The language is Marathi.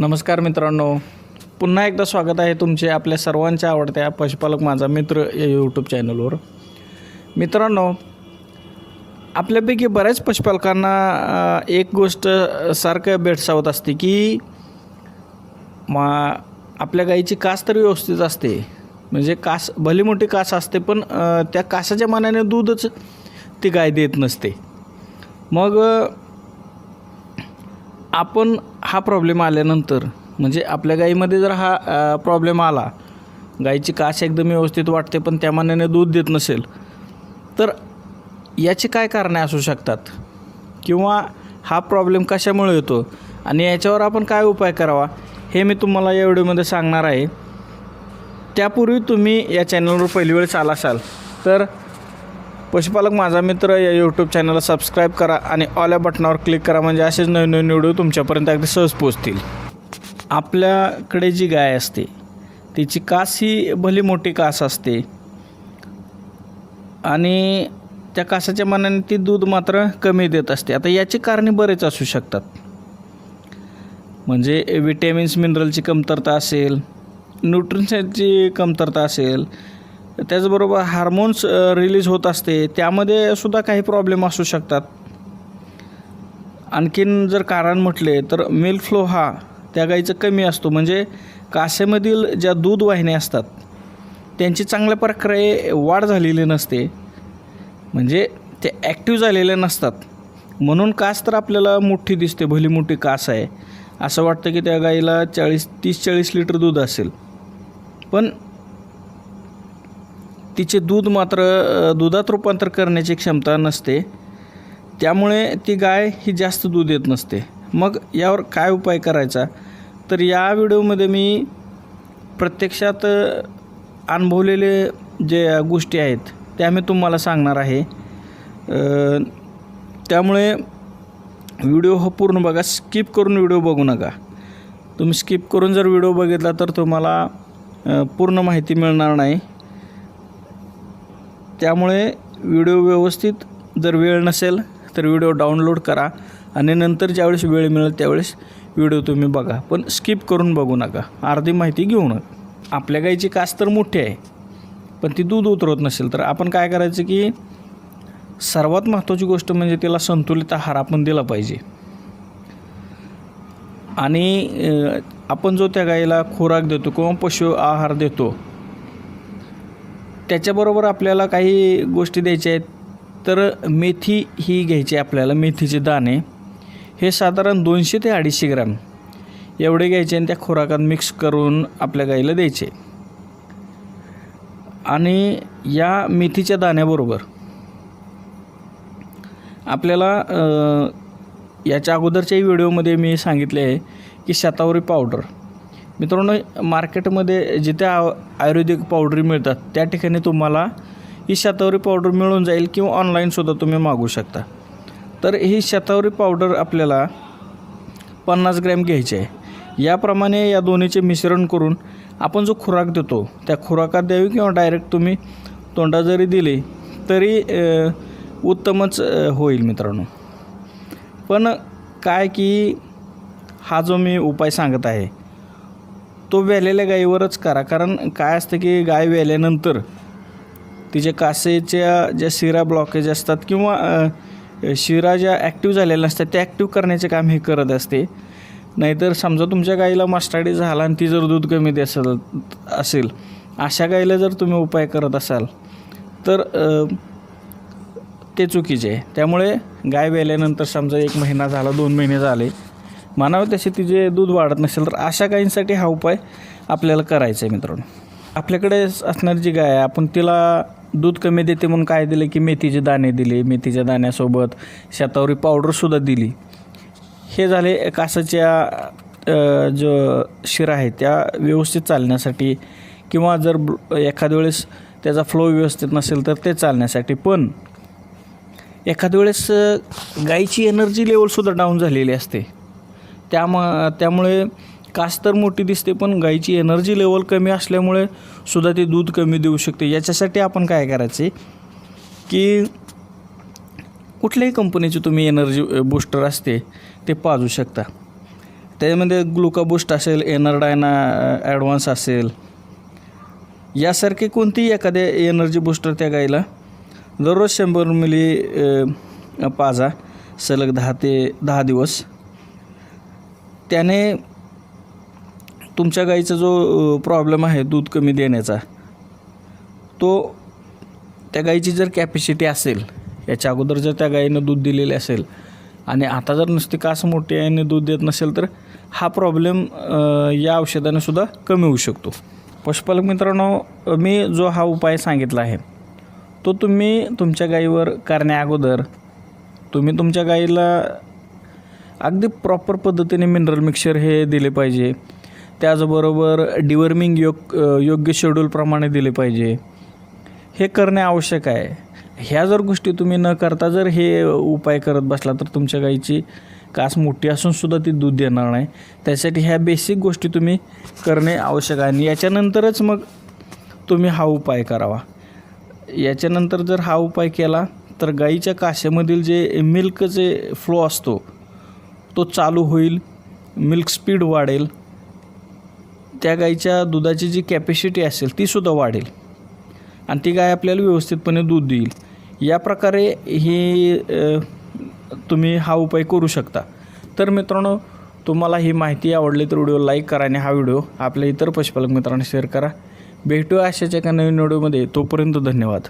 नमस्कार मित्रांनो. पुन्हा एकदा स्वागत आहे तुमचे आपल्या सर्वांच्या आवडत्या पशुपालक माझा मित्र या यूट्यूब चॅनलवर मित्रांनो आपल्यापैकी बऱ्याच पशुपालकांना एक गोष्ट सारखं भेडसावत असते की मा आपल्या गाईची कास तर व्यवस्थित असते. म्हणजे कास भली मोठी कास असते पण त्या कासाच्या मानाने दूधच ती गाय देत नसते. मग आपण हा प्रॉब्लेम आल्यानंतर म्हणजे आपल्या गाईमध्ये जर हा प्रॉब्लेम आला गाईची कास एकदम व्यवस्थित वाटते पण त्या मानाने दूध देत नसेल तर याची काय कारणे असू शकतात? किंवा हा प्रॉब्लेम कशामुळे येतो? आणि याच्यावर आपण काय उपाय करावा? हे मी तुम्हाला या व्हिडिओमध्ये सांगणार आहे. त्यापूर्वी तुम्ही या चॅनलवर पहिली वेळेस आला असाल तर पशुपालक माझा मित्र या यूट्यूब चॅनलला सबस्क्राईब करा आणि ऑल या बटनावर क्लिक करा म्हणजे असेच नवीन नवीन व्हिडिओ तुमच्यापर्यंत अगदी सहज पोचतील आपल्याकडे जी गाय असते तिची कास ही भली मोठी कास असते. आणि त्या कासाच्या मानाने ती दूध मात्र कमी देत असते. आता याची कारणे बरेच असू शकतात. म्हणजे विटॅमिन्स मिनरलची कमतरता असेल न्यूट्रिशनची कमतरता असेल त्याचबरोबर हार्मोन्स रिलीज होत असते त्यामध्ये सुद्धा काही प्रॉब्लेम असू शकतात. आणखीन जर कारण म्हटले तर मिल्क फ्लो हा त्या गाईचं कमी असतो. म्हणजे कासेमधील ज्या दूध वाहिन्या असतात त्यांची चांगल्या प्रकारे वाढ झालेली नसते. म्हणजे ते ॲक्टिव्ह झालेले नसतात. म्हणून कास तर आपल्याला मोठी दिसते भली मोठी कास आहे. असं वाटतं की त्या गाईला चाळीस तीस चाळीस लिटर दूध असेल. पण तिचे दूध मात्र दुधात रूपांतर करण्याची क्षमता नसते. त्यामुळे ती गाय ही जास्त दूध देत नसते. मग यावर काय उपाय करायचा? तर या व्हिडिओमध्ये मी प्रत्यक्षात अनुभवलेले जे गोष्टी आहेत त्या मी तुम्हाला सांगणार आहे. त्यामुळे व्हिडिओ हो पूर्ण बघा. स्किप करून व्हिडिओ बघू नका. तुम्ही स्किप करून जर व्हिडिओ बघितला तर तुम्हाला पूर्ण माहिती मिळणार नाही. त्यामुळे व्हिडिओ व्यवस्थित जर वेळ नसेल तर व्हिडिओ डाउनलोड करा आणि नंतर ज्यावेळेस वेळ मिळेल त्यावेळेस व्हिडिओ तुम्ही बघा. पण स्किप करून बघू नका. अर्धी माहिती घेऊ नका आपल्या गाईची कास तर मोठी आहे पण ती दूध उतरवत नसेल तर आपण काय करायचं की सर्वात महत्त्वाची गोष्ट म्हणजे तिला संतुलित आहार आपण दिला पाहिजे. आणि आपण जो त्या गाईला खुराक देतो किंवा पशु आहार देतो त्याच्याबरोबर आपल्याला काही गोष्टी द्यायच्या आहेत. तर मेथी ही घ्यायची आपल्याला मेथीचे दाणे. हे साधारण दोनशे ते अडीचशे ग्रॅम. एवढे घ्यायचे आणि त्या खुराकात मिक्स करून आपल्या गाईला द्यायचे. आणि या मेथीच्या दाण्याबरोबर आपल्याला याच्या अगोदरच्याही व्हिडिओमध्ये मी सांगितले आहे की शतावरी पावडर. मित्रांनो मार्केटमध्ये जिथे आयुर्वेदिक पावडरी मिळतात त्या ठिकाणी तुम्हाला ही शतावरी पावडर मिळून जाईल किंवा ऑनलाईनसुद्धा तुम्ही मागू शकता. तर ही शतावरी पावडर आपल्याला पन्नास ग्रॅम घ्यायची आहे. याप्रमाणे या दोन्हीचे मिश्रण करून आपण जो खुराक देतो त्या खुराकात द्यावी किंवा डायरेक्ट तुम्ही तोंडा जरी दिली तरी उत्तमच होईल मित्रांनो. पण काय की हा जो मी उपाय सांगत आहे तो वेलेल्या गाईवरच करा. कारण काय असतं की गाय वेल्यानंतर तिच्या कासेच्या ज्या शिरा ब्लॉकेज असतात किंवा शिरा ज्या ॲक्टिव्ह झालेल्या असतात त्या ॲक्टिव्ह करण्याचे काम हे करत असते. नाहीतर समजा तुमच्या गाईला मस्टाडी झाला आणि ती जर दूध कमी देत असेल असेल अशा गाईला जर तुम्ही उपाय करत असाल तर ते चुकीचे आहे. त्यामुळे गाय वेल्यानंतर समजा एक महिना झाला दोन महिने झाले म्हणावं तसे तिचे दूध वाढत नसेल तर अशा गायींसाठी हा उपाय आपल्याला करायचा आहे मित्रांनो. आपल्याकडे असणारी जी गाय आहे आपण तिला दूध कमी देते म्हणून काय दिले की मेथीचे दाणे दिले मेथीच्या दाण्यासोबत शतावरी पावडरसुद्धा दिली. हे झाले कासाच्या जो शिरा आहे त्या व्यवस्थित चालण्यासाठी किंवा जर एखाद्या वेळेस त्याचा फ्लो व्यवस्थित नसेल तर ते चालण्यासाठी. पण एखाद्या वेळेस गायीची एनर्जी लेवलसुद्धा डाऊन झालेली असते. त्याम त्यामुळे कास तर मोठी दिसते पण गाईची एनर्जी लेवल कमी असल्यामुळे सुद्धा ते दूध कमी देऊ शकते. याच्यासाठी आपण काय करायचे की कुठल्याही कंपनीची तुम्ही एनर्जी बूस्टर असते ते पाजू शकता. त्यामध्ये ग्लुकाबूस्ट असेल एनरडायना ॲडव्हान्स असेल. यासारखे कोणतीही एखाद्या एनर्जी बूस्टर त्या गाईला दररोज शंभर मिली पाजा सलग दहा ते दहा दिवस त्याने तुमच्या गाईचा जो प्रॉब्लेम आहे दूध कमी देण्याचा तो त्या गाईची जर कॅपॅसिटी असेल याच्या अगोदर जर त्या गाईनं दूध दिलेले असेल आणि आता जर नुसती कास मोठी आईने दूध देत नसेल तर हा प्रॉब्लेम या औषधाने सुद्धा कमी होऊ शकतो. पशुपालक मित्रांनो मी जो हा उपाय सांगितला आहे तो तुम्ही तुमच्या गाईवर करण्या अगोदर तुम्ही तुमच्या गाईला अगदी प्रॉपर पद्धतीने मिनरल मिक्सचर हे दिले पाहिजे. त्याचबरोबर डिवर्मिंग योग योग्य शेड्यूलप्रमाणे दिले पाहिजे. हे करणे आवश्यक आहे. ह्या जर गोष्टी तुम्ही न करता जर हे उपाय करत बसला तर तुमच्या गाईची कास मोठी असूनसुद्धा ती दूध देणार नाही. त्यासाठी ह्या बेसिक गोष्टी तुम्ही करणे आवश्यक आहे. आणि याच्यानंतरच मग तुम्ही हा उपाय करावा. याच्यानंतर जर हा उपाय केला तर गाईच्या काशेमधील जे मिल्कचे फ्लो असतो तो चालू होईल मिल्क स्पीड वाढेल त्या गाईच्या दुधाची जी कॅपॅसिटी असेल तीसुद्धा वाढेल. आणि ती गाय आपल्याला व्यवस्थितपणे दूध देईल. या प्रकारे ही तुम्ही हा उपाय करू शकता. तर मित्रांनो तुम्हाला ही माहिती आवडली तर व्हिडिओ लाईक करा आणि हा व्हिडिओ आपल्या इतर पशुपालक मित्रांना शेअर करा. भेटूया अशाच एका नवीन व्हिडिओमध्ये. तोपर्यंत धन्यवाद.